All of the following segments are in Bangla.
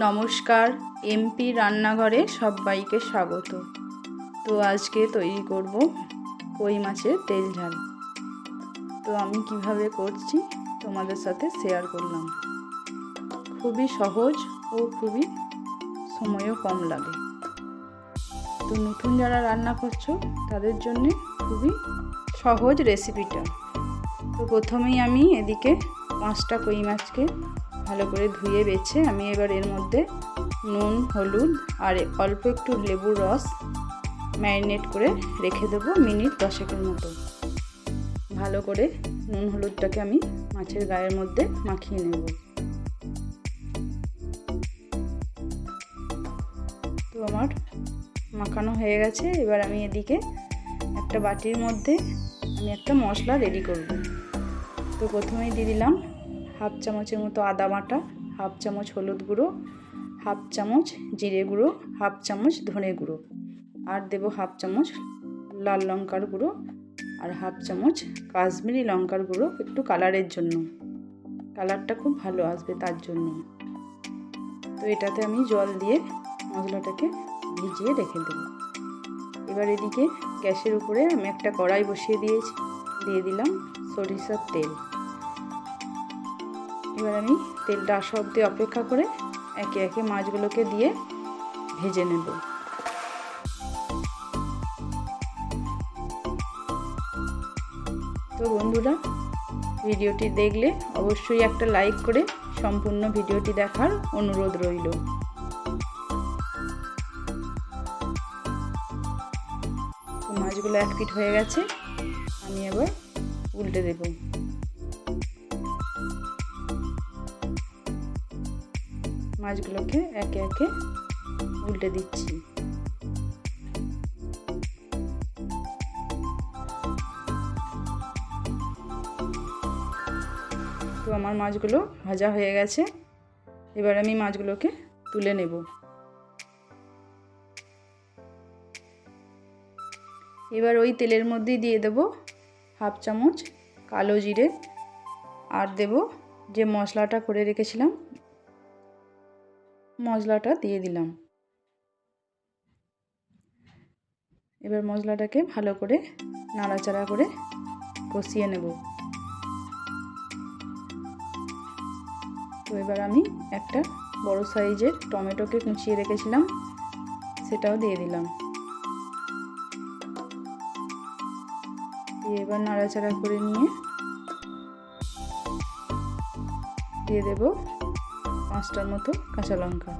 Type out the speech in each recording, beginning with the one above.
নমস্কার এমপি রান্নাঘরে সবাইকে স্বাগত। তো আজকে তৈরি করব কই মাছের তেল ঝাল। তো আমি কীভাবে করছি তোমাদের সাথে শেয়ার করলাম। খুবই সহজ ও খুবই সময়ও কম লাগে। তো নতুন যারা রান্না করছ, তাদের জন্যে খুবই সহজ রেসিপিটা তো প্রথমেই আমি এদিকে পাঁচটা কই মাছকে ভালো করে ধুয়ে বেছে আমি এবার এর মধ্যে নুন, হলুদ আর অল্প একটু লেবুর রস ম্যারিনেট করে রেখে দেবো মিনিট দশেকের মতো। ভালো করে নুন, হলুদটাকে আমি মাছের গায়ের মধ্যে মাখিয়ে নেব। তো আমার মাখানো হয়ে গেছে, এবার আমি এদিকে একটা বাটির মধ্যে আমি একটা মশলা রেডি করব। তো প্রথমেই দিয়ে দিলাম হাফ চামচের মতো আদা বাটা, হাফ চামচ হলুদ গুঁড়ো, হাফ চামচ জিরে গুঁড়ো, হাফ চামচ ধনে গুঁড়ো। আর দেবো হাফ চামচ লাল লঙ্কার গুঁড়ো আর হাফ চামচ কাশ্মীরি লঙ্কার গুঁড়ো একটু কালারের জন্য। কালারটা খুব ভালো আসবে তার জন্য। তো এটাতে আমি জল দিয়ে মশলাটাকে ভিজিয়ে রেখে দেবো। এবার এদিকে গ্যাসের উপরে আমি একটা কড়াই বসিয়ে দিয়েছি, দিয়ে দিলাম সরিষার তেল। এবার আমি তেলটা আসা অব্দি অপেক্ষা করে একে একে মাছগুলোকে দিয়ে ভেজে নেব। তো বন্ধুরা, ভিডিওটি দেখলে অবশ্যই একটা লাইক করে সম্পূর্ণ ভিডিওটি দেখার অনুরোধ রইল। মাছগুলো এক ফিট হয়ে গেছে, আমি এবার উল্টে দেবো। মাছগুলোকে একে একে উল্টে দিচ্ছি। তো আমার মাছগুলো ভাজা হয়ে গেছে। এবার আমি মাছগুলোকে তুলে নেব। এবার ওই তেলের মধ্যেই দিয়ে দেব হাফ চামচ কালো জিরে। আর দেব যে মশলাটা করে রেখেছিলাম মশলাটা দিয়ে দিলাম। এবার মশলাটাকে ভালো করে নাড়াচাড়া করে কষিয়ে নেব। তো এবার আমি একটা বড় সাইজের টমেটোকে কুচিয়ে রেখেছিলাম, সেটাও দিয়ে দিলাম। দিয়ে এবার নাড়াচাড়া করে নিয়ে দিয়ে দেবো পাঁচটার মতো কাঁচা লঙ্কা।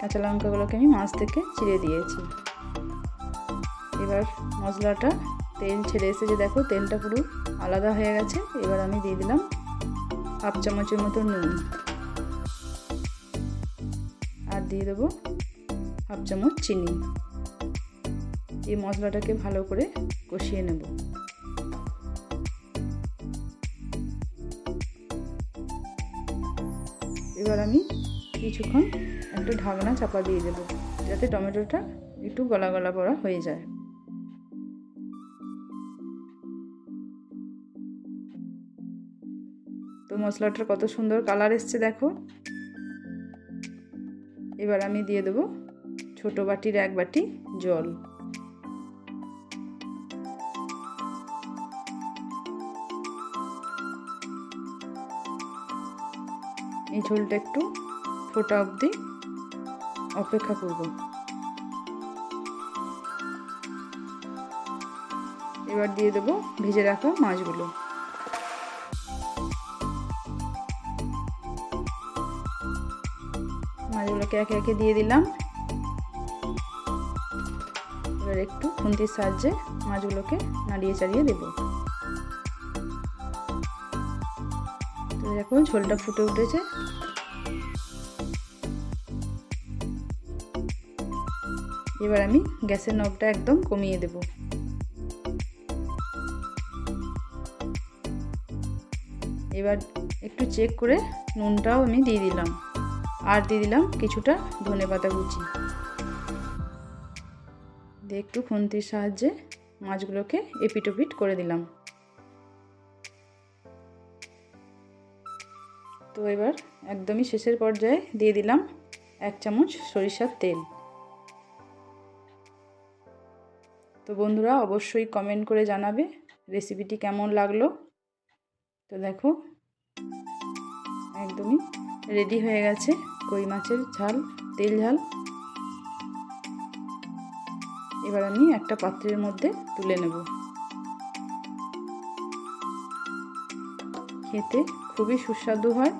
কাঁচা লঙ্কাগুলোকে আমি মাছ থেকে চিড়ে দিয়েছি। এবার মশলাটা তেল ছেড়ে এসেছে, দেখো তেলটা পুরো আলাদা হয়ে গেছে। এবার আমি দিয়ে দিলাম হাফ চামচের মতো নুন। আর দিয়ে দেবো হাফ চামচ চিনি। এই মশলাটাকে ভালো করে কষিয়ে নেব। এবার আমি কিছুক্ষণ একটা ঢাকনা চাপা দিয়ে দেবো, যাতে টমেটোটা একটু গলা গলা পড়া হয়ে যায়। তো মশলাটার কত সুন্দর কালার এসছে দেখো। এবার আমি দিয়ে দেবো ছোট বাটির এক বাটি জল। এই ঝোলটা একটু ফোটা অবধি অপেক্ষা করব। এবার দিয়ে দেবো ভেজে রাখা মাছগুলো। মাছগুলোকে একে একে দিয়ে দিলাম। এবার একটু খুন্তির সাহায্যে মাছগুলোকে নাড়িয়ে চাড়িয়ে দেবো। তো দেখো ঝোলটা ফুটে উঠেছে। এবার আমি গ্যাসের নবটা একদম কমিয়ে দেব। এবার একটু চেক করে নুনটাও আমি দিয়ে দিলাম। আর দিয়ে দিলাম কিছুটা ধনে পাতা কুচি। দিয়ে একটু খুন্তির সাহায্যে মাছগুলোকে এপিটোপিট করে দিলাম। তো এবার একদমই শেষের পর্যায়ে দিয়ে দিলাম এক চামচ সরিষার তেল। তো বন্ধুরা অবশ্যই কমেন্ট করে জানাবে রেসিপিটি কেমন লাগল। তো দেখো, একদমই রেডি হয়ে গেছে কই মাছের ঝাল, তেল ঝাল। এবার আমি একটা পাত্রের মধ্যে তুলে নেব। খেতে খুবই সুস্বাদু হয়।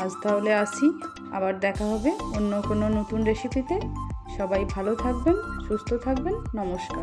আজ তাহলে আসি। আবার দেখা হবে অন্য কোনো নতুন রেসিপিতে সবাই ভালো থাকবেন, সুস্থ থাকবেন। নমস্কার।